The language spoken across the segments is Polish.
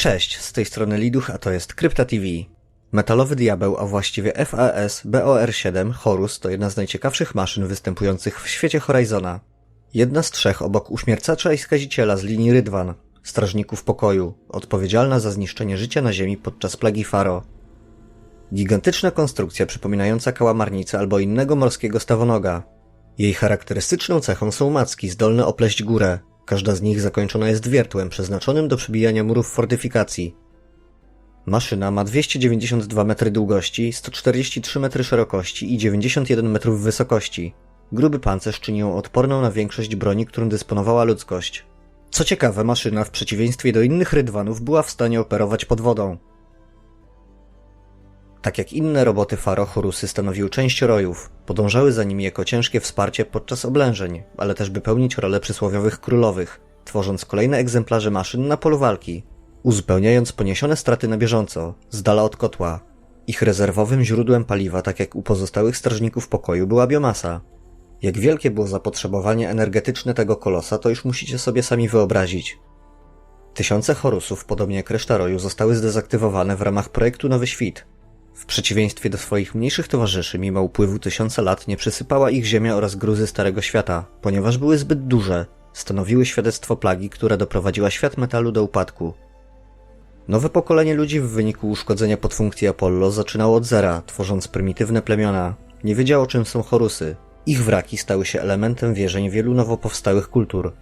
Cześć, z tej strony Liduch, a to jest Krypta TV. Metalowy diabeł, a właściwie FAS BOR-7 Horus to jedna z najciekawszych maszyn występujących w świecie Horizona. Jedna z trzech obok uśmiercacza i skaziciela z linii Rydwan, strażników pokoju, odpowiedzialna za zniszczenie życia na Ziemi podczas plagi Faro. Gigantyczna konstrukcja przypominająca kałamarnicę albo innego morskiego stawonoga. Jej charakterystyczną cechą są macki zdolne opleść górę. Każda z nich zakończona jest wiertłem przeznaczonym do przebijania murów fortyfikacji. Maszyna ma 292 metry długości, 143 metry szerokości i 91 metrów wysokości. Gruby pancerz czyni ją odporną na większość broni, którą dysponowała ludzkość. Co ciekawe, maszyna w przeciwieństwie do innych rydwanów była w stanie operować pod wodą. Tak jak inne roboty Faro, Horusy stanowiły część rojów, podążały za nimi jako ciężkie wsparcie podczas oblężeń, ale też by pełnić rolę przysłowiowych królowych, tworząc kolejne egzemplarze maszyn na polu walki, uzupełniając poniesione straty na bieżąco, z dala od kotła. Ich rezerwowym źródłem paliwa, tak jak u pozostałych strażników pokoju, była biomasa. Jak wielkie było zapotrzebowanie energetyczne tego kolosa, to już musicie sobie sami wyobrazić. Tysiące Horusów, podobnie jak reszta roju, zostały zdezaktywowane w ramach projektu Nowy Świt. W przeciwieństwie do swoich mniejszych towarzyszy, mimo upływu tysiąca lat nie przysypała ich ziemia oraz gruzy Starego Świata, ponieważ były zbyt duże, stanowiły świadectwo plagi, która doprowadziła świat metalu do upadku. Nowe pokolenie ludzi w wyniku uszkodzenia podfunkcji Apollo zaczynało od zera, tworząc prymitywne plemiona. Nie wiedziało czym są Horusy. Ich wraki stały się elementem wierzeń wielu nowo powstałych kultur.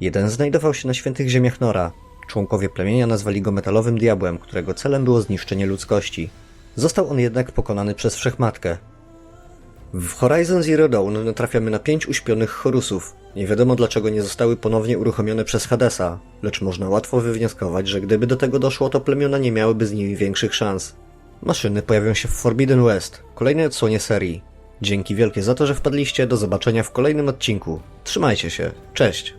Jeden znajdował się na świętych ziemiach Nora. Członkowie plemienia nazwali go metalowym diabłem, którego celem było zniszczenie ludzkości. Został on jednak pokonany przez Wszechmatkę. W Horizon Zero Dawn natrafiamy na pięć uśpionych Horusów. Nie wiadomo dlaczego nie zostały ponownie uruchomione przez Hadesa, lecz można łatwo wywnioskować, że gdyby do tego doszło, to plemiona nie miałyby z nimi większych szans. Maszyny pojawią się w Forbidden West, kolejnej odsłonie serii. Dzięki wielkie za to, że wpadliście, do zobaczenia w kolejnym odcinku. Trzymajcie się, cześć!